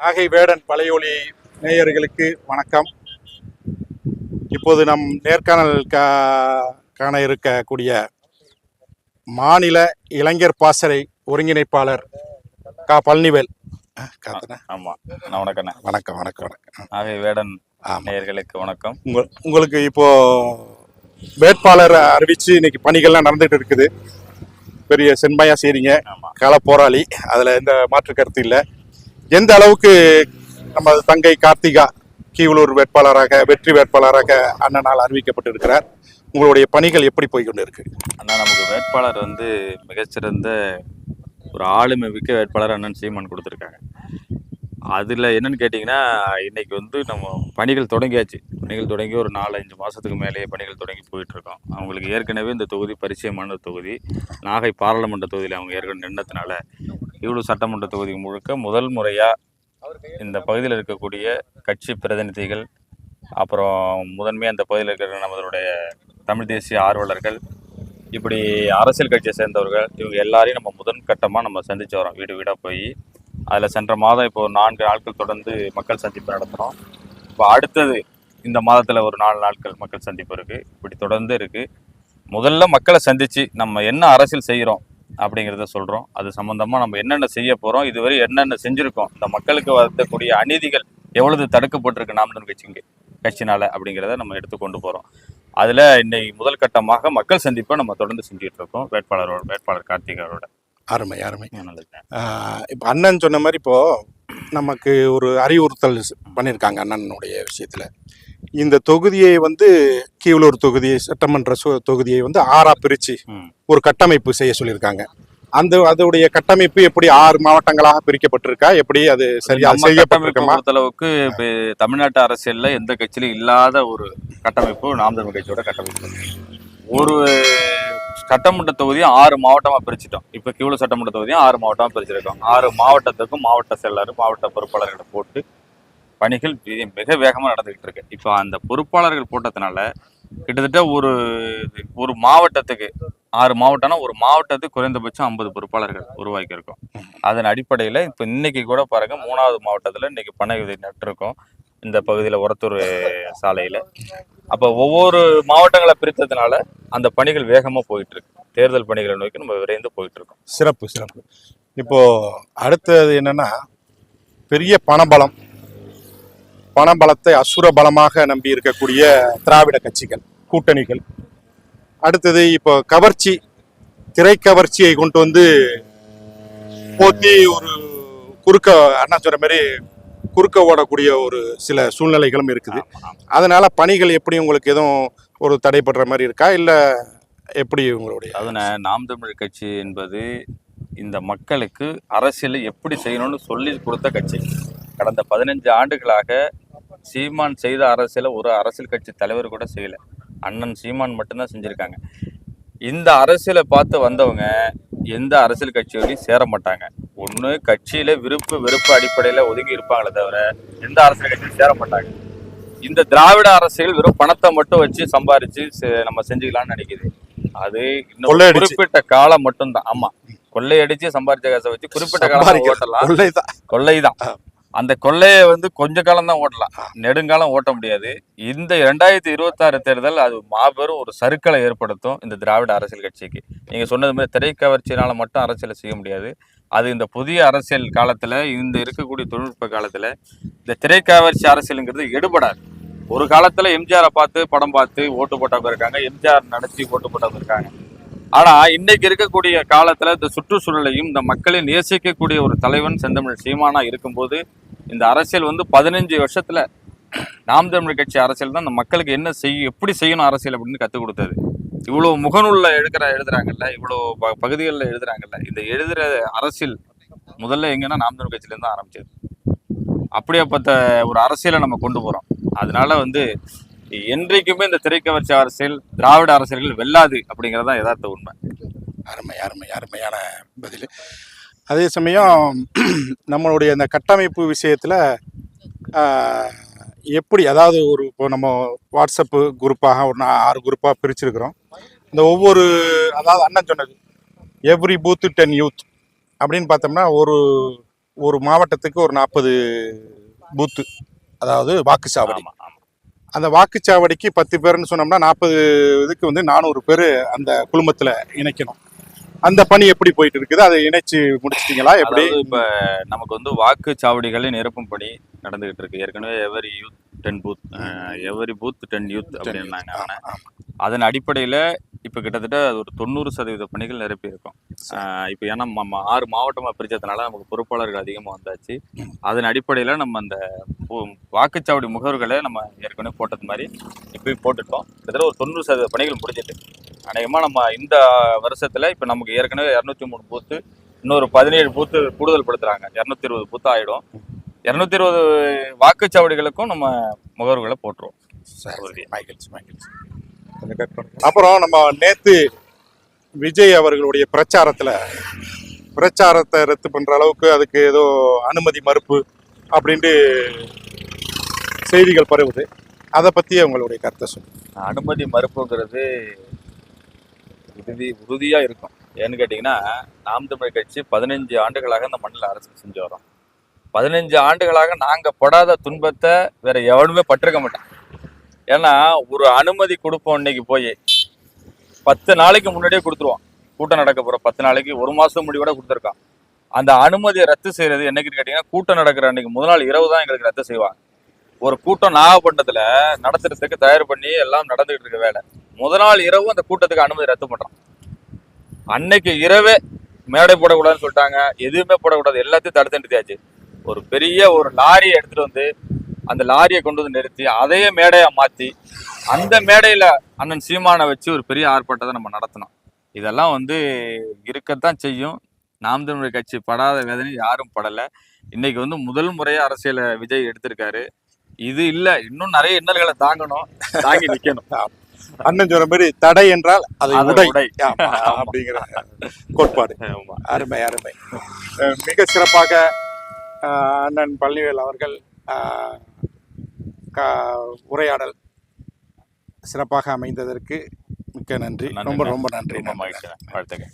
நாகை வேடன் பழையொலி நேயர்களுக்கு வணக்கம். இப்போது நம் நேர்காணல் கா காண இருக்கக்கூடிய மாநில இளைஞர் பாசறை ஒருங்கிணைப்பாளர் கா. பழனிவேல். அஹ், காத்தனா? ஆமா. நான் வணக்கண்ணே. வணக்கம் வணக்கம் வணக்கம். ஆகவே வேடன் ஆமாம் நேயர்களுக்கு வணக்கம். உங்க உங்களுக்கு இப்போ வேட்பாளர் அறிவிச்சு இன்னைக்கு பணிகள்லாம் நடந்துட்டு இருக்குது. பெரிய செம்மையா செய்றீங்க. கள போராளி அதுல எந்த மாற்று கருத்து இல்லை. எந்த அளவுக்கு நம்ம தங்கை கார்த்திகா கீவலூர் வேட்பாளராக வெற்றி வேட்பாளராக அண்ணனால் அறிவிக்கப்பட்டிருக்கிறார்? உங்களுடைய பணிகள் எப்படி போய்கொண்டு இருக்கு அண்ணா நமக்கு வேட்பாளர் வந்து மிகச்சிறந்த ஒரு ஆளுமை மிக்க வேட்பாளர் அண்ணன் சீமான் கொடுத்துருக்காங்க. அதில் என்னன்னு கேட்டிங்கன்னா இன்றைக்கி வந்து நம்ம பணிகள் தொடங்கியாச்சு. பணிகள் தொடங்கி ஒரு நாலு அஞ்சு மாதத்துக்கு மேலேயே பணிகள் தொடங்கி போயிட்டுருக்கோம். அவங்களுக்கு ஏற்கனவே இந்த தொகுதி பரிச்சயமான தொகுதி நாகை பாராளுமன்ற தொகுதியில் அவங்க ஏற்கனவே நின்றதுனால இவ்வளோ சட்டமன்ற தொகுதி முழுக்க முதல் முறையாக இந்த பகுதியில் இருக்கக்கூடிய கட்சி பிரதிநிதிகள் அப்புறம் முதன்மையாக அந்த பகுதியில் இருக்கிற நம்மளுடைய தமிழ் தேசிய ஆர்வலர்கள் இப்படி அரசியல் கட்சியை சேர்ந்தவர்கள் இவங்க எல்லாரையும் நம்ம முதன் கட்டமாக நம்ம சந்திச்சு வரோம். வீடு வீடாக போய். அதில் சென்ற மாதம் இப்போ ஒரு நான்கு நாட்கள் தொடர்ந்து மக்கள் சந்திப்பு நடத்துகிறோம் இப்போ அடுத்தது இந்த மாதத்தில் ஒரு நாலு நாட்கள் மக்கள் சந்திப்பு இருக்குது இப்படி தொடர்ந்து இருக்குது முதல்ல மக்களை சந்தித்து நம்ம என்ன அரசியல் செய்கிறோம் அப்படிங்கிறத சொல்கிறோம் அது சம்மந்தமாக நம்ம என்னென்ன செய்ய போகிறோம் இதுவரை என்னென்ன செஞ்சுருக்கோம் இந்த மக்களுக்கு வரக்கூடிய அநீதிகள் எவ்வளவு தடுக்கப்பட்டிருக்கு நாம் தமிழ் கட்சிங்க கட்சினால அப்படிங்கிறத நம்ம எடுத்து கொண்டு போகிறோம் அதில் இன்னைக்கு முதல் கட்டமாக மக்கள் சந்திப்பை நம்ம தொடர்ந்து செஞ்சுட்டு இருக்கோம். வேட்பாளரோட வேட்பாளர் கார்த்திகாரோட அருமை அருமை. இப்போ அண்ணன் சொன்ன மாதிரி இப்போ நமக்கு ஒரு அறிவுறுத்தல் பண்ணியிருக்காங்க அண்ணனுடைய விஷயத்துல. இந்த தொகுதியை வந்து கீவலூர் தொகுதி சட்டமன்ற தொகுதியை வந்து ஆறா பிரிச்சு. ஒரு கட்டமைப்பு செய்ய சொல்லியிருக்காங்க. அந்த அதோடைய கட்டமைப்பு எப்படி ஆறு மாவட்டங்களாக பிரிக்கப்பட்டிருக்கா? எப்படி அது சரியா பொறுத்தளவுக்கு இப்போ தமிழ்நாட்டு அரசியல்ல எந்த கட்சியிலும் இல்லாத ஒரு கட்டமைப்பு நாம் தமிழ் கட்சியோட கட்டமைப்பு. ஒரு சட்டமன்ற தொகுதியும் ஆறு மாவட்டமா பிரிச்சிட்டோம். இப்போ கீழ சட்டமன்ற தொகுதியும் ஆறு மாவட்டமா பிரிச்சிருக்கோம். ஆறு மாவட்டத்துக்கும் மாவட்ட செயலர் மாவட்ட பொறுப்பாளர்களை போட்டு பணிகள் மிக வேகமாக நடந்துக்கிட்டு இருக்கு இப்போ அந்த பொறுப்பாளர்கள் போட்டதுனால கிட்டத்தட்ட ஒரு ஒரு மாவட்டத்துக்கு ஆறு மாவட்டம்னா ஒரு மாவட்டத்துக்கு குறைந்தபட்சம் ஐம்பது பொறுப்பாளர்கள் உருவாக்கி இருக்கோம் அதன் அடிப்படையில் இப்போ இன்னைக்கு கூட பாருங்க மூணாவது மாவட்டத்தில் இன்னைக்கு பனை விதை நட்டிருக்கோம் இந்த பகுதியில் உரத்தூர் சாலையில். அப்போ ஒவ்வொரு மாவட்டங்களை பிரித்ததுனால அந்த பணிகள் வேகமாக போயிட்டு இருக்கு தேர்தல் பணிகளை நோக்கி நம்ம விரைந்து போயிட்டு இருக்கோம் சிறப்பு சிறப்பு. இப்போ அடுத்தது என்னன்னா பெரிய பணபலம் பணபலத்தை அசுர பலமாக நம்பி இருக்கக்கூடிய திராவிட கட்சிகள் கூட்டணிகள். அடுத்தது இப்போ கவர்ச்சி திரைக்கவர்ச்சியை கொண்டு வந்து போத்தி ஒரு குறுக்க அண்ணா சொல்ற மாதிரி குறுக்க ஓடக்கூடிய ஒரு சில சூழ்நிலைகளும் இருக்குது. அதனால பணிகள் எப்படி உங்களுக்கு எதுவும் ஒரு தடைப்படுற மாதிரி இருக்கா? இல்ல எப்படி உங்களுடைய? அதுன நாம் தமிழ் கட்சி என்பது இந்த மக்களுக்கு அரசியலை எப்படி செய்யணும்னு சொல்லி கொடுத்த கட்சி. கடந்த பதினஞ்சு ஆண்டுகளாக சீமான் செய்த அரசியலை ஒரு அரசியல் கட்சி தலைவர் கூட செய்யல. அண்ணன் சீமான் மட்டும்தான் செஞ்சிருக்காங்க. இந்த அரசியலை பார்த்து வந்தவங்க எந்த அரசியல் கட்சியோடையும் சேர மாட்டாங்க. ஒன்று கட்சியில விருப்பு வெறுப்பு அடிப்படையில் ஒதுங்கி இருப்பாங்களே தவிர எந்த அரசியல் கட்சியும் சேர மாட்டாங்க. இந்த திராவிட அரசியல் வெறும் பணத்தை மட்டும் வச்சு சம்பாரிச்சு நம்ம செஞ்சுக்கலாம்னு நினைக்குது. அது இன்னும். குறிப்பிட்ட காலம் மட்டும்தான். ஆமா. கொள்ளையடிச்சு சம்பாரிச்ச காசை வச்சு குறிப்பிட்ட காலம் ஓட்டலாம். கொள்ளைதான். கொள்ளைதான். அந்த கொள்ளையை வந்து கொஞ்ச காலம் தான் ஓட்டலாம். நெடுங்காலம் ஓட்ட முடியாது. இந்த ரெண்டாயிரத்தி இருபத்தாறு தேர்தல் அது மாபெரும் ஒரு சறுக்கலை ஏற்படுத்தும் இந்த திராவிட அரசியல் கட்சிக்கு. நீங்க சொன்னது மாதிரி திரைக்கவர்ச்சியினால மட்டும் அரசியலை செய்ய முடியாது. அது இந்த புதிய அரசியல் காலத்துல இந்த இருக்கக்கூடிய தொழில்நுட்ப காலத்துல இந்த திரைக்கவர்ச்சி அரசியலுங்கிறது எடுபடாது. ஒரு காலத்துல எம்ஜிஆரை பார்த்து படம் பார்த்து ஓட்டு போட்டவங்க இருக்காங்க. எம்ஜிஆர் நடத்தி ஓட்டு போட்டவங்க இருக்காங்க. ஆனா இன்னைக்கு இருக்கக்கூடிய காலத்துல இந்த சுற்றுச்சூழலையும் இந்த மக்களை நேசிக்கக்கூடிய ஒரு தலைவன் செந்தமிழ் சீமானா இருக்கும்போது இந்த அரசியல் வந்து பதினஞ்சு வருஷத்துல நாம் தமிழ் கட்சி அரசியல் தான் இந்த மக்களுக்கு என்ன செய்யும் எப்படி செய்யணும் அரசியல் அப்படின்னு கற்றுக் கொடுத்தது. இவ்வளோ முகநூலில் எழுக்கிற எழுதுறாங்கல்ல இவ்வளோ ப பகுதிகளில் எழுதுறாங்கல்ல இந்த எழுதுகிற அரசியல் முதல்ல எங்கன்னா நாம் தமிழ் கட்சியிலேருந்து தான் ஆரம்பிச்சது. பார்த்த ஒரு அரசியலை நம்ம கொண்டு போகிறோம் அதனால வந்து என்றைக்குமே இந்த திரைக்கவர்ச்சி அரசியல் திராவிட அரசியல்கள் வெல்லாது அப்படிங்கிறது தான் யதார்த்த உண்மை. அருமை அருமை அருமையான பதில். அதே சமயம் நம்மளுடைய இந்த கட்டமைப்பு விஷயத்தில் எப்படி அதாவது ஒரு இப்போ நம்ம வாட்ஸ்அப்பு குரூப்பாக ஒரு ஆறு குரூப்பாக பிரிச்சிருக்கிறோம். இந்த ஒவ்வொரு அதாவது அண்ணன் சொன்னது எவ்ரி பூத்து டென் யூத் அப்படின்னு பார்த்தோம்னா ஒரு ஒரு மாவட்டத்துக்கு ஒரு நாற்பது பூத்து அதாவது வாக்குச்சாவடி. அந்த வாக்குச்சாவடிக்கு பத்து பேர்னு சொன்னோம்னா நாற்பது இதுக்கு வந்து நானூறு பேர் அந்த குழுமத்துல இணைக்கணும். அந்த பணி எப்படி போயிட்டு இருக்குது? அதை இணைச்சு முடிச்சிட்டீங்களா? எப்படி? இப்ப நமக்கு வந்து வாக்குச்சாவடிகளை நிரப்பும் பணி நடந்துகிட்டு இருக்கு. ஏற்கனவே every youth ten booth every booth ten youth அப்படின்னாங்க. அதன் அடிப்படையில இப்ப கிட்டத்தட்ட ஒரு தொண்ணூறு சதவீத பணிகள் நிரப்பி இருக்கோம். இப்போ ஏன்னா நம்ம ஆறு மாவட்டமா பிரிச்சதுனால நமக்கு பொறுப்பாளர்கள் அதிகமா வந்தாச்சு. அதன் அடிப்படையில நம்ம அந்த பு- வாக்குச்சாவடி முகவர்களை நம்ம ஏற்கனவே போட்டது மாதிரி இப்பயும் போட்டுட்டோம். கிட்டத்தட்ட ஒரு தொண்ணூறு சதவீத பணிகள் முடிஞ்சிட்டு. அநேகமா நம்ம இந்த வருஷத்துல இப்ப நமக்கு ஏற்கனவே இரநூத்தி மூணு பூத்து இன்னொரு பதினேழு பூத்து கூடுதல் படுத்துறாங்க. இரநூத்தி இருபது பூத்து ஆயிடும். இரநூத்தி இருபது வாக்குச்சாவடிகளுக்கும் நம்ம முகவர்களை போட்டுருவோம். மகிழ்ச்சி மகிழ்ச்சி கொஞ்சம் கட் பண்ணுங்க. அப்புறம் நம்ம நேத்து விஜய் அவர்களுடைய பிரச்சாரத்துல பிரச்சாரத்தை ரத்து பண்ற அளவுக்கு அதுக்கு ஏதோ அனுமதி மறுப்பு அப்படின்ட்டு செய்திகள் பரவுது. அதை பத்தி உங்களுடைய கருத்தை சொல்லுங்க. அனுமதி மறுப்புங்கிறது உறுதி உறுதியா இருக்கும். ஏன்னு கேட்டிங்கன்னா நாம் தமிழ் கட்சி பதினஞ்சு ஆண்டுகளாக இந்த மண்ணில் அரசு செஞ்சு வரோம் பதினஞ்சு ஆண்டுகளாக நாங்கள் படாத துன்பத்தை வேற எவனுமே பட்டிருக்க மாட்டோம். ஏன்னா ஒரு அனுமதி கொடுப்போம் இன்னைக்கு போய். பத்து நாளைக்கு முன்னாடியே கொடுத்துருவோம். கூட்டம் நடக்க போகிற பத்து நாளைக்கு ஒரு மாதம் முடிவோட கொடுத்துருக்கான். அந்த அனுமதியை ரத்து செய்கிறது என்னைக்குன்னு கேட்டிங்கன்னா கூட்டம் நடக்கிற அன்னைக்கு முதல் நாள் இரவு தான் எங்களுக்கு ரத்து செய்வாங்க. ஒரு கூட்டம் நாகப்பட்டினத்தில் நடத்துறதுக்கு தயார் பண்ணி எல்லாம் நடந்துகிட்டு இருக்க வேலை. முதல் நாள் இரவு அந்த கூட்டத்துக்கு அனுமதி ரத்து பண்ணுறான் அன்னைக்கு இரவே மேடை போடக்கூடாதுன்னு சொல்லிட்டாங்க. எதுவுமே போடக்கூடாது. எல்லாத்தையும் தடுத்து நிறுத்தியாச்சு. ஒரு பெரிய ஒரு லாரியை எடுத்துட்டு வந்து அந்த லாரியை கொண்டு வந்து நிறுத்தி அதையே மேடையா மாத்தி அந்த மேடையில அண்ணன் சீமானை வச்சு ஒரு பெரிய ஆர்ப்பாட்டத்தை நம்ம நடத்தினோம் இதெல்லாம் வந்து இருக்கத்தான் செய்யும். நாம் தமிழர் கட்சி படாத வேதனை யாரும் படல. இன்னைக்கு வந்து முதல் முறையா அரசியலை விஜய் எடுத்திருக்காரு. இது இல்ல இன்னும் நிறைய இன்னல்களை தாங்கணும் தாங்கி நிக்கணும். அண்ணன் சொன்ன மாதிரி தடை என்றால் அது உடை. அப்படிங்கிற கோட்பாடு. அருமை அருமை. மிக சிறப்பாக அண்ணன் பள்ளிவேல் அவர்கள் க- உரையாடல் சிறப்பாக அமைந்ததற்கு மிக்க நன்றி. ரொம்ப ரொம்ப நன்றி. மகிழ்ச்சி வாழ்த்துக்கள்.